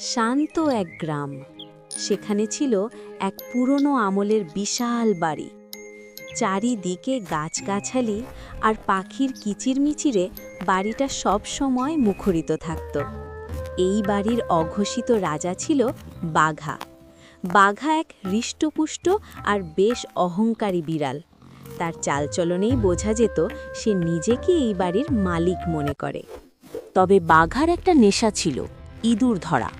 শান্ত এক গ্রাম। সেখানে ছিল এক পুরনো আমলের বিশাল বাড়ি। চারিদিকে গাছগাছালি আর পাখির কিচিরমিচিরে বাড়িটা সব সময় মুখরিত থাকত। এই বাড়ির অঘোষিত রাজা ছিল বাঘা। বাঘা এক হৃষ্টপুষ্ট আর বেশ অহংকারী বিড়াল। তার চালচলনেই বোঝা যেত সে নিজেকে এই বাড়ির মালিক মনে করে। তবে বাঘার একটা নেশা ছিল। ইঁদুর ধরা।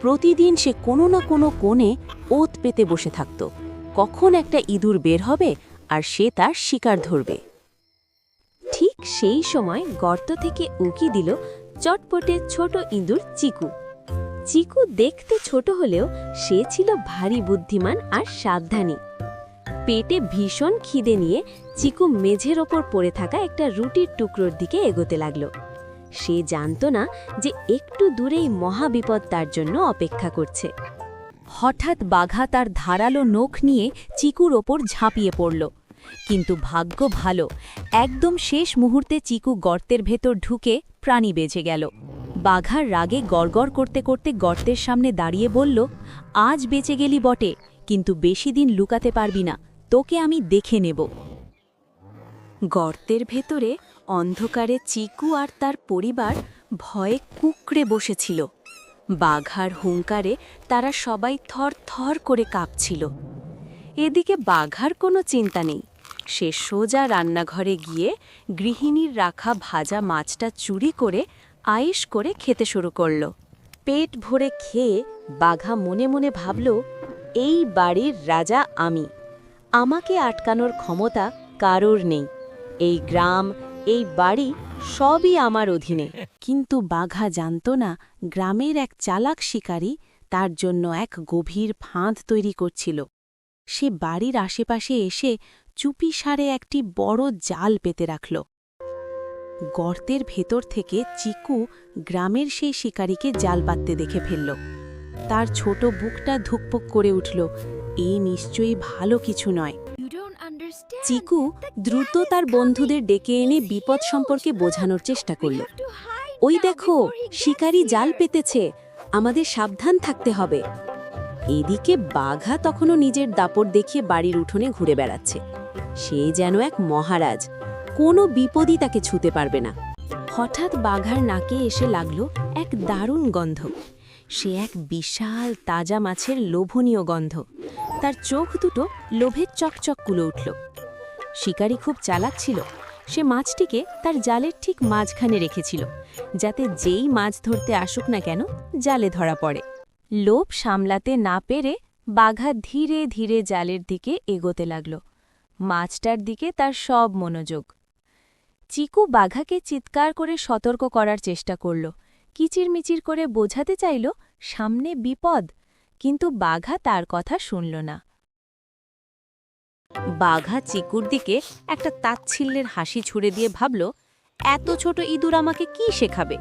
প্রতিদিন সে কোনো না কোনো কোণে ওত পেতে বসে থাকত। কখন একটা ইঁদুর বের হবে আর সে তার শিকার ধরবে। ঠিক সেই সময় গর্ত থেকে উকি দিল চটপটে ছোট ইঁদুর চিকু। চিকু দেখতে ছোট হলেও সে ছিল ভারী বুদ্ধিমান আর সাবধানী। পেটে ভীষণ খিদে নিয়ে চিকু মেঝের ওপর পড়ে থাকা একটা রুটির টুকরোর দিকে এগোতে লাগল। সে জানত না যে একটু দূরেই মহাবিপদ তার জন্য অপেক্ষা করছে। হঠাৎ বাঘা তার ধারালো নখ নিয়ে চিকুর ওপর ঝাঁপিয়ে পড়ল। কিন্তু ভাগ্য ভালো, একদম শেষ মুহূর্তে চিকু গর্তের ভেতর ঢুকে প্রাণী বেঁচে গেল। বাঘার রাগে গড়গড় করতে করতে গর্তের সামনে দাঁড়িয়ে বলল, আজ বেঁচে গেলি বটে, কিন্তু বেশি দিন লুকাতে পারবি না, তোকে আমি দেখে নেব। গর্তের ভেতরে অন্ধকারে চিকু আর তার পরিবার ভয়ে কুকড়ে বসেছিল। বাঘার হুঙ্কারে তারা সবাই থর থর করে কাঁপছিল। এদিকে বাঘার কোনো চিন্তা নেই। সে সোজা রান্নাঘরে গিয়ে গৃহিণীর রাখা ভাজা মাছটা চুরি করে আয়েস করে খেতে শুরু করল। পেট ভরে খেয়ে বাঘা মনে মনে ভাবল, এই বাড়ির রাজা আমি। আমাকে আটকানোর ক্ষমতা কারোর নেই। এই গ্রাম এই বাড়ি সবই আমার অধীনে। কিন্তু বাঘা জানত না গ্রামের এক চালাক শিকারী তার জন্য এক গভীর ফাঁদ তৈরি করছিল। সে বাড়ির আশেপাশে এসে চুপি সারে একটি বড় জাল পেতে রাখল। গর্তের ভেতর থেকে চিকু গ্রামের সেই শিকারীকে জাল পাততে দেখে ফেলল। তার ছোট বুকটা ধুকপুক করে উঠল। এই নিশ্চয়ই ভালো কিছু নয়। চিকু দ্রুত তার বন্ধুদের ডেকে এনে বিপদ সম্পর্কে বোঝানোর চেষ্টা করল। ওই দেখো, শিকারী জাল পেতেছে, আমাদের সাবধান থাকতে হবে। এদিকে বাঘা তখনও নিজের দাপট দেখিয়ে বাড়ির উঠোনে ঘুরে বেড়াচ্ছে। সে যেন এক মহারাজ, কোনো বিপদই তাকে ছুতে পারবে না। হঠাৎ বাঘার নাকে এসে লাগল এক দারুণ গন্ধ। সে এক বিশাল তাজা মাছের লোভনীয় গন্ধ। তার চোখ দুটো লোভের চকচক কুলো উঠল। শিকারি খুব চালাক ছিল। সে মাছটিকে তার জালের ঠিক মাঝখানে রেখেছিল, যাতে যেই মাছ ধরতে আসুক না কেন, জালে ধরা পড়ে। লোভ সামলাতে না পেরে বাঘা ধীরে ধীরে জালের দিকে এগোতে লাগল। মাছটার দিকে তার সব মনোযোগ। চিকু বাঘাকে চিৎকার করে সতর্ক করার চেষ্টা করল। কিচিরমিচির করে বোঝাতে চাইল, সামনে বিপদ, কিন্তু বাঘা তার কথা শুনল না। বাঘা চিকুর দিকে একটা তাচ্ছিল্যের হাসি ছুড়ে দিয়ে ভাবল, এত ছোট ইঁদুর আমাকে কি শেখাবে?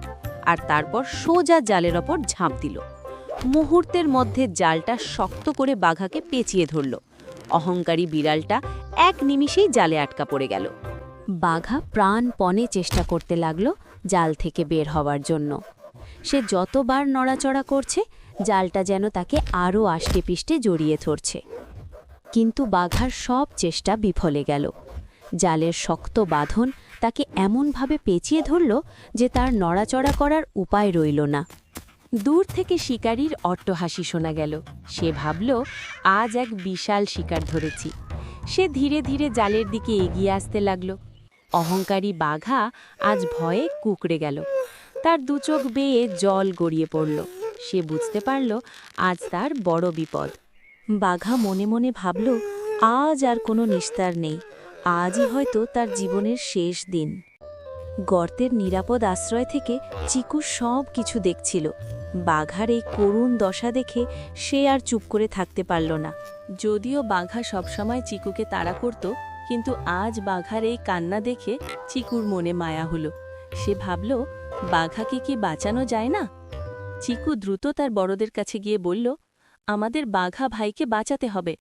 আর তারপর সোজা জালের ওপর ঝাঁপ দিল। মুহূর্তের মধ্যে জালটা শক্ত করে বাঘাকে পেঁচিয়ে ধরল। অহংকারী বিড়ালটা এক নিমিষেই জালে আটকা পড়ে গেল। বাঘা প্রাণপণে চেষ্টা করতে লাগল জাল থেকে বের হওয়ার জন্য। সে যতবার নড়াচড়া করছে, জালটা যেন তাকে আরও আষ্টে পিষ্টে জড়িয়ে ধরছে। কিন্তু বাঘার সব চেষ্টা বিফলে গেল। জালের শক্ত বাঁধন তাকে এমনভাবে পেঁচিয়ে ধরল যে তার নড়াচড়া করার উপায় রইল না। দূর থেকে শিকারীর অট্টহাসি শোনা গেল। সে ভাবল, আজ এক বিশাল শিকার ধরেছি। সে ধীরে ধীরে জালের দিকে এগিয়ে আসতে লাগল। অহংকারী বাঘা আজ ভয়ে কুকড়ে গেল। তার দুচোখ বেয়ে জল গড়িয়ে পড়ল। সে বুঝতে পারল, আজ তার বড় বিপদ। বাঘা মনে মনে ভাবল, আজ আর কোনো নিস্তার নেই, আজই হয়তো তার জীবনের শেষ দিন। গর্তের নিরাপদ আশ্রয় থেকে চিকু সব কিছু দেখছিল। বাঘার এই করুণ দশা দেখে সে আর চুপ করে থাকতে পারল না। যদিও বাঘা সবসময় চিকুকে তাড়া করত, কিন্তু আজ বাঘার এই কান্না দেখে চিকুর মনে মায়া হলো। সে ভাবল, বাঘাকে কি বাঁচানো যায় না? চিকু দ্রুত তার বড়দের কাছে গিয়ে বলল আমাদের বাঘা ভাইকে বাঁচাতে হবে।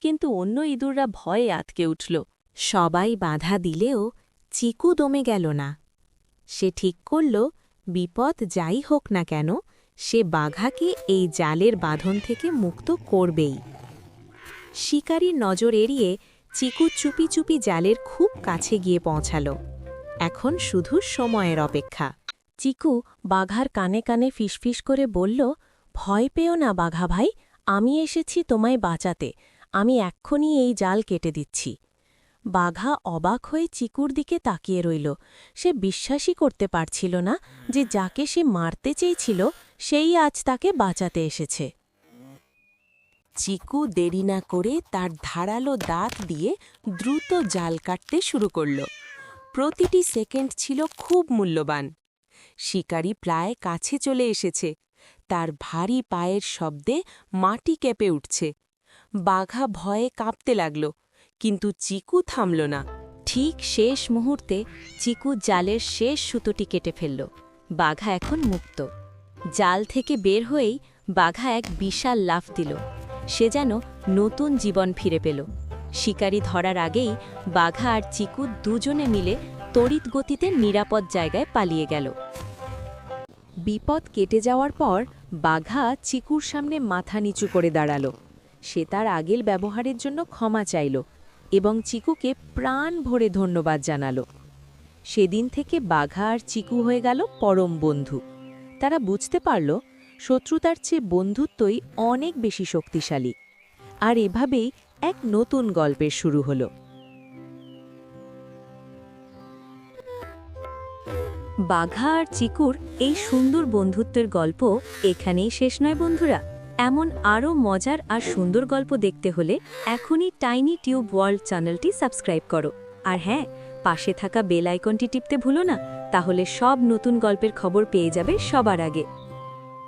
কিন্তু অন্য ইঁদুররা ভয়ে আতকে উঠল। সবাই বাধা দিলেও চিকু দমে গেল না। সে ঠিক করল, বিপদ যাই হোক না কেন, সে বাঘাকে এই জালের বাঁধন থেকে মুক্ত করবেই। শিকারীর নজর এড়িয়ে চিকু চুপি চুপি জালের খুব কাছে গিয়ে পৌঁছালো। এখন শুধু সময়ের অপেক্ষা। চিকু বাঘার কানে কানে ফিসফিস করে বলল ভয় পেও না বাঘা ভাই, আমি এসেছি তোমায় বাঁচাতে, আমি এক্ষুনি এই জাল কেটে দিচ্ছি। বাঘা অবাক হয়ে চিকুর দিকে তাকিয়ে রইল। সে বিশ্বাসই করতে পারছিল না যে যাকে সে মারতে চেয়েছিল, সেই আজ তাকে বাঁচাতে এসেছে। চিকু দেরি না করে তার ধারালো দাঁত দিয়ে দ্রুত জাল কাটতে শুরু করল। প্রতিটি সেকেন্ড ছিল খুব মূল্যবান। শিকারি প্রায় কাছে চলে এসেছে। তার ভারী পায়ের শব্দে মাটি কেঁপে উঠছে। বাঘা ভয়ে কাঁপতে লাগল, কিন্তু চিকু থামল না। ঠিক শেষ মুহূর্তে চিকু জালের শেষ সুতোটি কেটে ফেলল। বাঘা এখন মুক্ত। জাল থেকে বের হয়েই বাঘা এক বিশাল লাফ দিল। সে যেন নতুন জীবন ফিরে পেল। শিকারি ধরার আগেই বাঘা আর চিকু দুজনে মিলে তড়িৎ গতিতে নিরাপদ জায়গায় পালিয়ে গেল। বিপদ কেটে যাওয়ার পর বাঘা চিকুর সামনে মাথা নিচু করে দাঁড়াল। সে তার আগের ব্যবহারের জন্য ক্ষমা চাইল এবং চিকুকে প্রাণ ভরে ধন্যবাদ জানাল। সেদিন থেকে বাঘা আর চিকু হয়ে গেল পরম বন্ধু। তারা বুঝতে পারল শত্রুতার চেয়ে বন্ধুত্বই অনেক বেশি শক্তিশালী। আর এভাবেই এক নতুন গল্পের শুরু হলো। বাঘা আর চিকুর এই সুন্দর বন্ধুত্বের গল্প এখানেই শেষ নয় বন্ধুরা। এমন আরও মজার আর সুন্দর গল্প দেখতে হলে এখনই টাইনি টিউব ওয়ার্ল্ড চ্যানেলটি সাবস্ক্রাইব করো। আর হ্যাঁ পাশে থাকা বেল আইকনটি টিপতে ভুলো না, তাহলে সব নতুন গল্পের খবর পেয়ে যাবে সবার আগে।